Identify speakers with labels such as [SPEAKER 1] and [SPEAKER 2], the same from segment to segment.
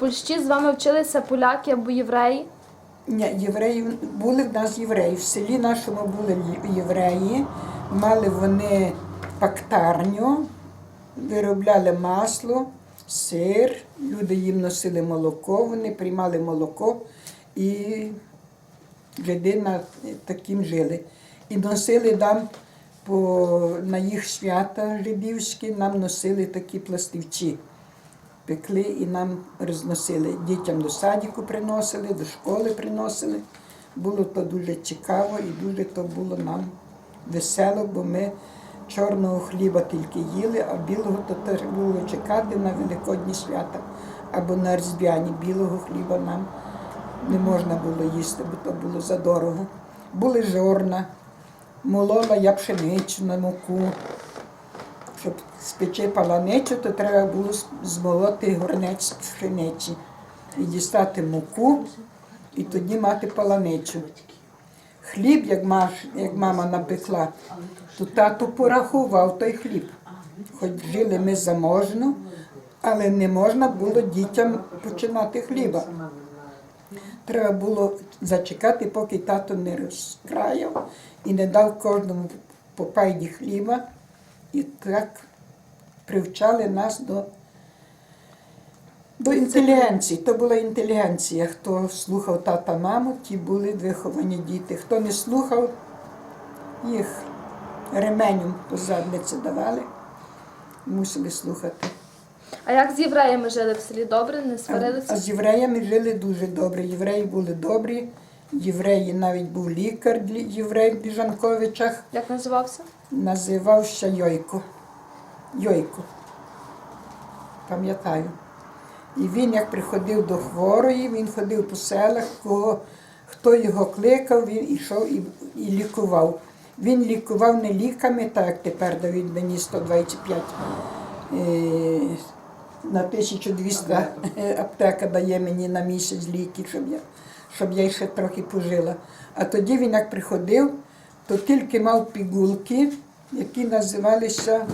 [SPEAKER 1] Польщі з вами вчилися поляки або євреї.
[SPEAKER 2] Ні, євреї були в нас євреї. В селі нашому були євреї, мали вони пактарню, виробляли масло, сир, люди їм носили молоко, вони приймали молоко і жиди на таким жили. І носили нам по, на їх свята жидівські, нам носили такі пластівці пекли і нам розносили. Дітям до садіку приносили, до школи приносили. Було то дуже цікаво і дуже то було нам весело, бо ми чорного хліба тільки їли, а білого то теж було чекати на великодні свята або на різдвяні. Білого хліба нам не можна було їсти, бо то було задорого. Були жорна, молола я пшеницю на муку. Щоб спечи паланицю, то треба було змолоти горнець пшениці і дістати муку, і тоді мати паланицю. Хліб, як, маш, як мама напекла, то тато порахував той хліб. Хоч жили ми заможно, але не можна було дітям починати хліба. Треба було зачекати, поки тато не розкраяв і не дав кожному по пайді хліба. І так привчали нас до, до інтелігенції. То була інтелігенція. Хто слухав тата маму, ті були виховані діти. Хто не слухав, їх ременем по задниці давали, мусили слухати.
[SPEAKER 1] А як з євреями жили в селі? Добре, не
[SPEAKER 2] А,
[SPEAKER 1] сварилися?
[SPEAKER 2] а з євреями жили дуже добре. Євреї були добрі. Євреї навіть був лікар єврей в Біжанковичах.
[SPEAKER 1] Як називався?
[SPEAKER 2] називався Йойко. Йойко. Пам'ятаю. І він, як приходив до хворої, він ходив по селах, кого, хто його кликав, він ішов і, і лікував. Він лікував не ліками, так як тепер дають мені 125 е, на 1200 аптека дає мені на місяць ліки, щоб я, щоб я ще трохи пожила. А тоді він як приходив, то тільки мав пігулки, які називалися.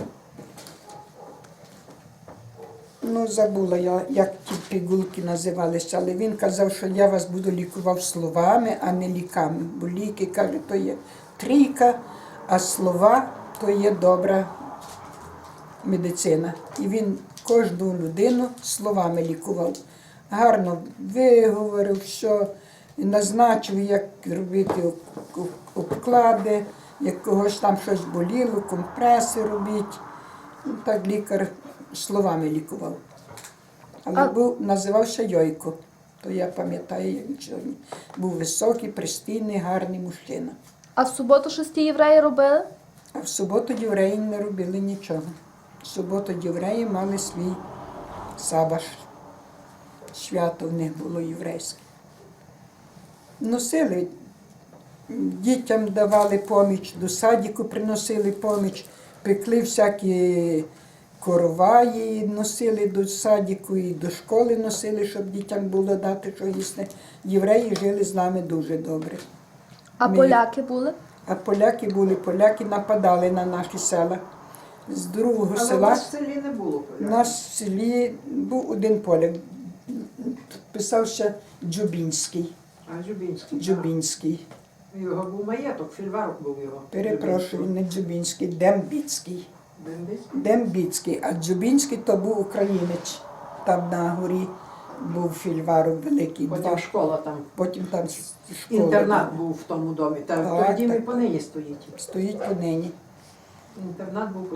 [SPEAKER 2] Ну, забула я, як ті пігулки називалися, але він казав, що я вас буду лікував словами, а не ліками. Бо ліки, каже, то є трійка, а слова то є добра медицина. І він кожну людину словами лікував. Гарно виговорив, що назначив, як робити обклади, як когось там щось боліло, компреси робити. Ну, так лікар словами лікував. Але
[SPEAKER 1] А-
[SPEAKER 2] був, називався Йойко. То я пам'ятаю, як він сьогодні. Був високий, пристійний, гарний мужчина.
[SPEAKER 1] А в суботу щось ті євреї робили?
[SPEAKER 2] А в суботу євреї не робили нічого. В суботу євреї мали свій сабаш. Свято в них було єврейське. Носили, дітям давали поміч, до садіку приносили поміч, пекли всякі короваї, носили до садіку і до школи носили, щоб дітям було дати що їсти. Євреї жили з нами дуже добре.
[SPEAKER 1] А
[SPEAKER 2] Ми-
[SPEAKER 1] поляки були?
[SPEAKER 2] А поляки були, поляки нападали на наші села. З другого
[SPEAKER 3] Але
[SPEAKER 2] села
[SPEAKER 3] вас в селі не було
[SPEAKER 2] у
[SPEAKER 3] поляків.
[SPEAKER 2] нас в селі був один поляк. Писався Джубінський.
[SPEAKER 3] А Джубінський.
[SPEAKER 2] Джубінський.
[SPEAKER 3] так. Його був маєток, фільварок був його.
[SPEAKER 2] Перепрошую, не Джубінський, Дембіцький.
[SPEAKER 3] Дембіцький.
[SPEAKER 2] Дембіцький, а Джубінський то був українець. Там на горі був фільварок великий.
[SPEAKER 3] Потім
[SPEAKER 2] Два.
[SPEAKER 3] школа там.
[SPEAKER 2] Потім там с- школа
[SPEAKER 3] Інтернат був в тому домі. Та
[SPEAKER 2] Так,
[SPEAKER 3] той дім і
[SPEAKER 2] так.
[SPEAKER 3] понині стоїть.
[SPEAKER 2] Стоїть понині.
[SPEAKER 3] Інтернат був по